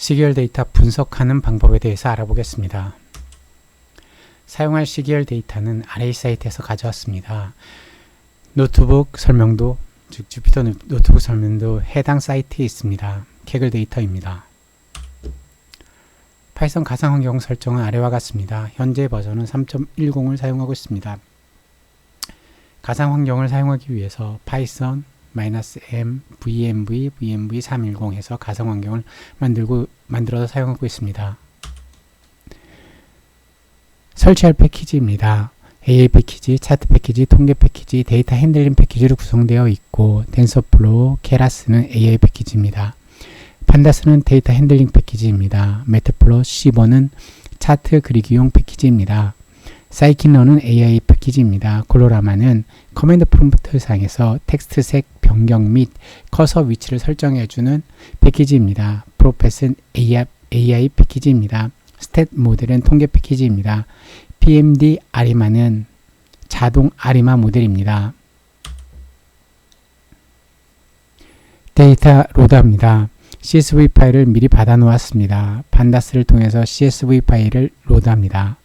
시계열 데이터 분석하는 방법에 대해서 알아보겠습니다. 사용할 시계열 데이터는 아래 사이트에서 가져왔습니다. 노트북 설명도, 즉 주피터 노트북 설명도 해당 사이트에 있습니다. 캐글 데이터입니다. 파이썬 가상 환경 설정은 아래와 같습니다. 현재 버전은 3.10을 사용하고 있습니다. 가상 환경을 사용하기 위해서 파이썬 -m vmv vmv 310 해서 가상 환경을 만들고 만들어서 사용하고 있습니다. 설치할 패키지입니다. AA 패키지, 차트 패키지, 통계 패키지, 데이터 핸들링 패키지로 구성되어 있고 텐서플로우, 케라스는 AI 패키지입니다. 판다스는 데이터 핸들링 패키지입니다. 메타플로, 시버는 차트 그리기용 패키지입니다. 사이킨러는 AI 패키지입니다. 콜로라마는 커맨드 프롬프트 상에서 텍스트 색 변경 및 커서 위치를 설정해주는 패키지입니다. 프로펫은 AI, AI 패키지입니다. 스탯 모델은 통계 패키지입니다. PMD 아리마는 자동 아리마 모델입니다. 데이터 로드합니다. CSV 파일을 미리 받아 놓았습니다. 판다스를 통해서 CSV 파일을 로드합니다.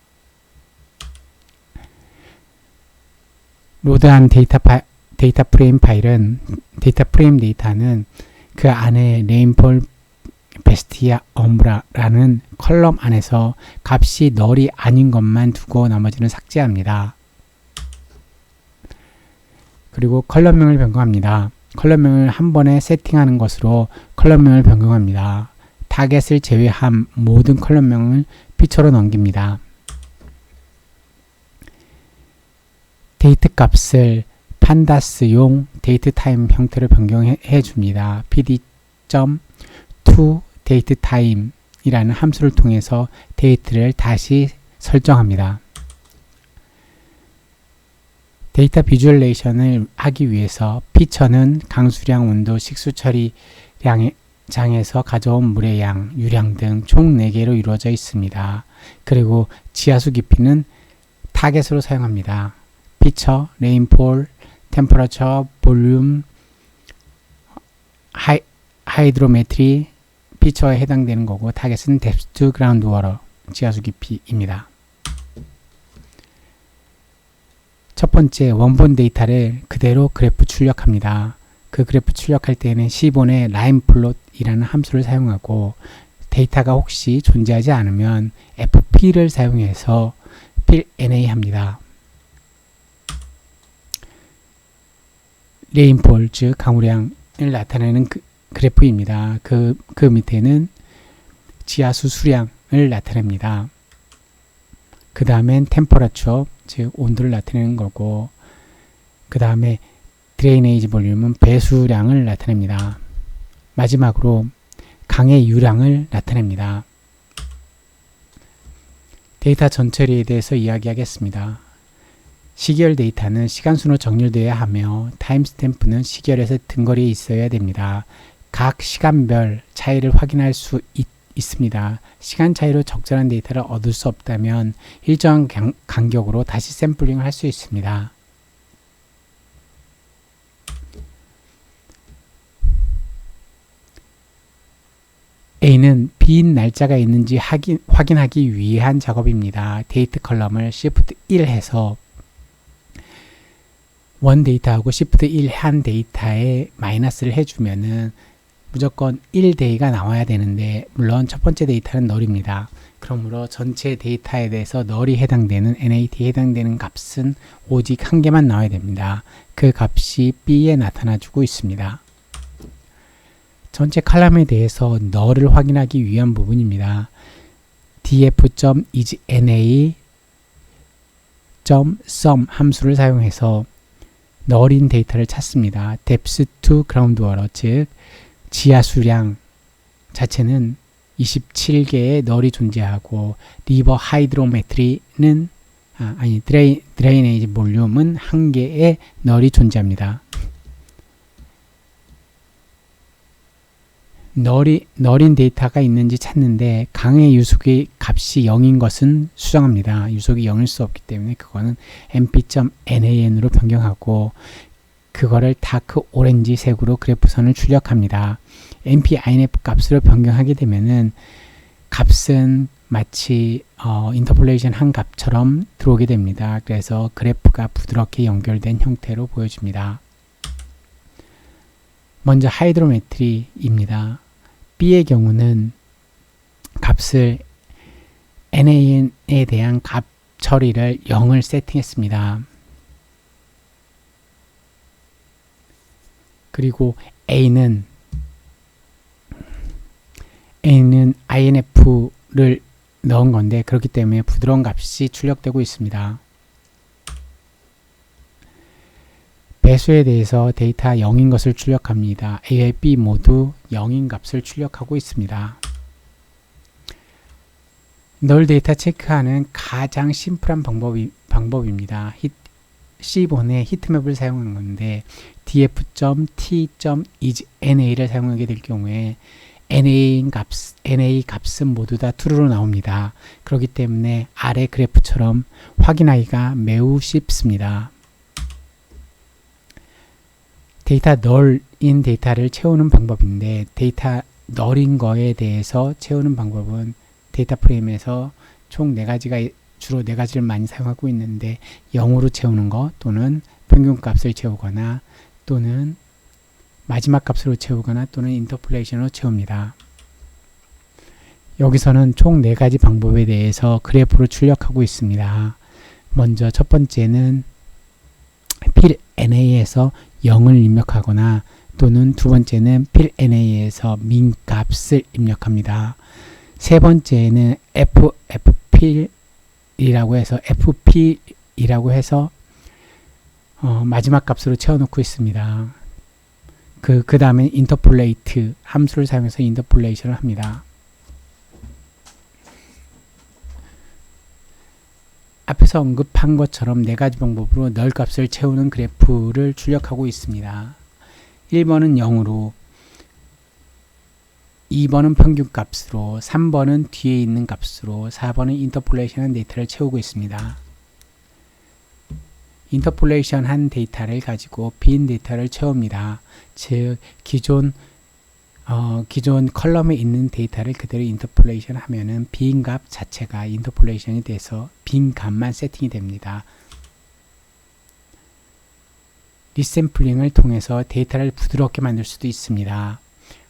로드한 데이터, 파, 데이터 프레임 파일은 데이터 프레임 데이터는 그 안에 레인폴 베스티아 엄브라라는 컬럼 안에서 값이 널이 아닌 것만 두고 나머지는 삭제합니다. 그리고 컬럼명을 변경합니다. 컬럼명을 한 번에 세팅하는 것으로 컬럼명을 변경합니다. 타겟을 제외한 모든 컬럼명을 피처로 넘깁니다. 데이트 값을 판다스용 데이트 타임 형태로 변경해 줍니다. pd.to 데이트 타임이라는 함수를 통해서 데이트를 다시 설정합니다. 데이터 비주얼레이션을 하기 위해서 피처는 강수량, 온도, 식수 처리량 장에서 가져온 물의 양, 유량 등 총 4개로 이루어져 있습니다. 그리고 지하수 깊이는 타겟으로 사용합니다. 피처, 레인폴, 템퍼러처, 볼륨, 하이, 하이드로메트리, 피처에 해당되는 거고 타겟은 뎁스트 그라운드 워러, 지하수 깊이입니다. 첫 번째 원본 데이터를 그대로 그래프 출력합니다. 그 그래프 출력할 때는 시본의 라인 플롯이라는 함수를 사용하고 데이터가 혹시 존재하지 않으면 fp를 사용해서 필 na 합니다. 레인폴 즉 강우량을 나타내는 그, 그래프입니다. 그, 그 밑에는 지하수 수량을 나타냅니다. 그 다음엔 템퍼러처 즉 온도를 나타내는 거고 그 다음에 드레이네이지 볼륨은 배수량을 나타냅니다. 마지막으로 강의 유량을 나타냅니다. 데이터 전처리에 대해서 이야기하겠습니다. 시계열 데이터는 시간순으로 정렬되어야 하며 타임스탬프는 시계열에서 등거리에 있어야 됩니다. 각 시간별 차이를 확인할 수 있, 있습니다. 시간 차이로 적절한 데이터를 얻을 수 없다면 일정한 강, 간격으로 다시 샘플링을 할 수 있습니다. A는 빈 날짜가 있는지 확인, 확인하기 위한 작업입니다. 데이트 컬럼을 Shift 1 해서 원 데이터하고 Shift 1한 데이터에 마이너스를 해주면은 무조건 1데이가 나와야 되는데 물론 첫 번째 데이터는 널입니다. 그러므로 전체 데이터에 대해서 널이 해당되는 NAT에 해당되는 값은 오직 한 개만 나와야 됩니다. 그 값이 B에 나타나주고 있습니다. 전체 칼럼에 대해서 널을 확인하기 위한 부분입니다. df.isNA.sum 함수를 사용해서 널인 데이터를 찾습니다. depth to groundwater 즉 지하 수량 자체는 27개의 널이 존재하고 리버 하이드로메트리는 아, 아니 드레이, 드레이네이지 볼륨은 한 개의 널이 존재합니다. 널이, 널인 데이터가 있는지 찾는데 강의 유속의 값이 0인 것은 수정합니다. 유속이 0일 수 없기 때문에 그거는 mp.nan으로 변경하고 그거를 다크 오렌지 색으로 그래프선을 출력합니다. np inf 값으로 변경하게 되면은 값은 마치 어, 인터폴레이션 한 값처럼 들어오게 됩니다. 그래서 그래프가 부드럽게 연결된 형태로 보여집니다. 먼저 하이드로메트리입니다. B의 경우는 값을 NAN에 대한 값 처리를 0을 세팅했습니다. 그리고 A는 A는 INF를 넣은 건데 그렇기 때문에 부드러운 값이 출력되고 있습니다. 배수에 대해서 데이터 0인 것을 출력합니다. A와 B 모두 0인 값을 출력하고 있습니다. 널 데이터 체크하는 가장 심플한 방법이, 방법입니다. 히, C본의 히트맵을 사용한 건데 df.t.isNa를 사용하게 될 경우에 NA 값, NA 값은 모두 다 true로 나옵니다. 그렇기 때문에 아래 그래프처럼 확인하기가 매우 쉽습니다. 데이터 널인 데이터를 채우는 방법인데 데이터 널인 거에 대해서 채우는 방법은 데이터 프레임에서 총 네 가지가 주로 네 가지를 많이 사용하고 있는데 0으로 채우는 거 또는 평균 값을 채우거나 또는 마지막 값으로 채우거나 또는 인터폴레이션으로 채웁니다. 여기서는 총 네 가지 방법에 대해서 그래프로 출력하고 있습니다. 먼저 첫 번째는 필 NA에서 0을 입력하거나 또는 두 번째는 필 NA에서 민 값을 입력합니다. 세 번째는 FFP이라고 해서 FP이라고 해서 어, 마지막 값으로 채워놓고 있습니다. 그, 그 다음에 인터폴레이트 함수를 사용해서 인터폴레이션을 합니다. 앞에서 언급한 것처럼 네 가지 방법으로 널 값을 채우는 그래프를 출력하고 있습니다. 1번은 0으로 2번은 평균 값으로 3번은 뒤에 있는 값으로 4번은 인터폴레이션한 데이터를 채우고 있습니다. 인터폴레이션 한 데이터를 가지고 빈 데이터를 채웁니다. 즉 기존 어, 기존 컬럼에 있는 데이터를 그대로 인터폴레이션 하면은 빈값 자체가 인터폴레이션이 돼서 빈 값만 세팅이 됩니다. 리샘플링을 통해서 데이터를 부드럽게 만들 수도 있습니다.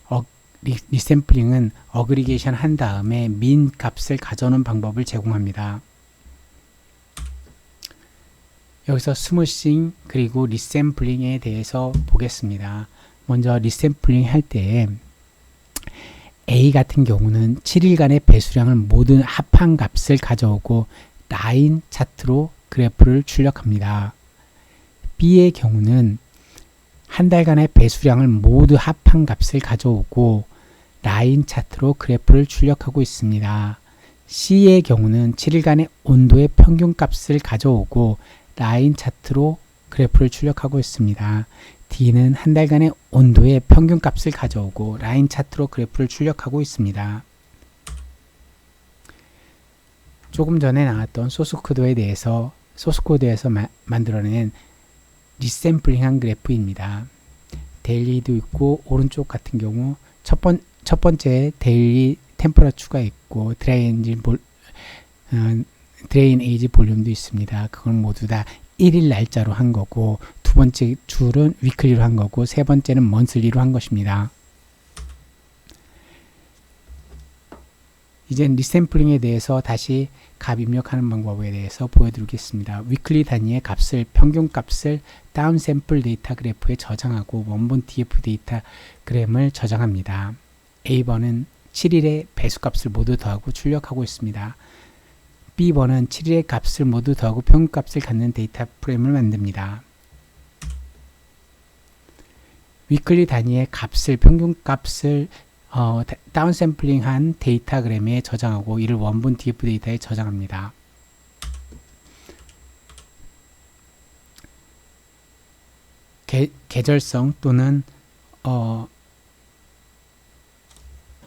어, 리, 리샘플링은 어그리게이션 한 다음에 민 값을 가져오는 방법을 제공합니다. 여기서 스무싱 그리고 리샘플링에 대해서 보겠습니다. 먼저 리샘플링 할 때 A 같은 경우는 7일간의 배수량을 모든 합한 값을 가져오고 라인 차트로 그래프를 출력합니다. B의 경우는 한 달간의 배수량을 모두 합한 값을 가져오고 라인 차트로 그래프를 출력하고 있습니다. C의 경우는 7일간의 온도의 평균 값을 가져오고 라인 차트로 그래프를 출력하고 있습니다. D는 한 달간의 온도의 평균 값을 가져오고 라인 차트로 그래프를 출력하고 있습니다. 조금 전에 나왔던 소스 코드에 대해서 소스 코드에서 마, 만들어낸 리샘플링한 그래프입니다. 데일리도 있고 오른쪽 같은 경우 첫, 번, 첫 번째 데일리 템퍼러추가 있고 엔진 볼, 어, 드레인 에이지 볼륨도 있습니다. 그건 모두 다 1일 날짜로 한 거고 두 번째 줄은 위클리로 한 거고 세 번째는 먼슬리로 한 것입니다. 이제 리샘플링에 대해서 다시 값 입력하는 방법에 대해서 보여드리겠습니다. 위클리 단위의 값을 평균 값을 다운 샘플 데이터 그래프에 저장하고 원본 df 데이터 그램을 저장합니다. A번은 7일의 배수값을 모두 더하고 출력하고 있습니다. B번은 7일의 값을 모두 더하고 평균값을 갖는 데이터 프레임을 만듭니다. 위클리 단위의 값을 평균 값을 어, 다운 샘플링한 데이터그램에 저장하고 이를 원본 DF 데이터에 저장합니다. 계, 계절성 또는 어,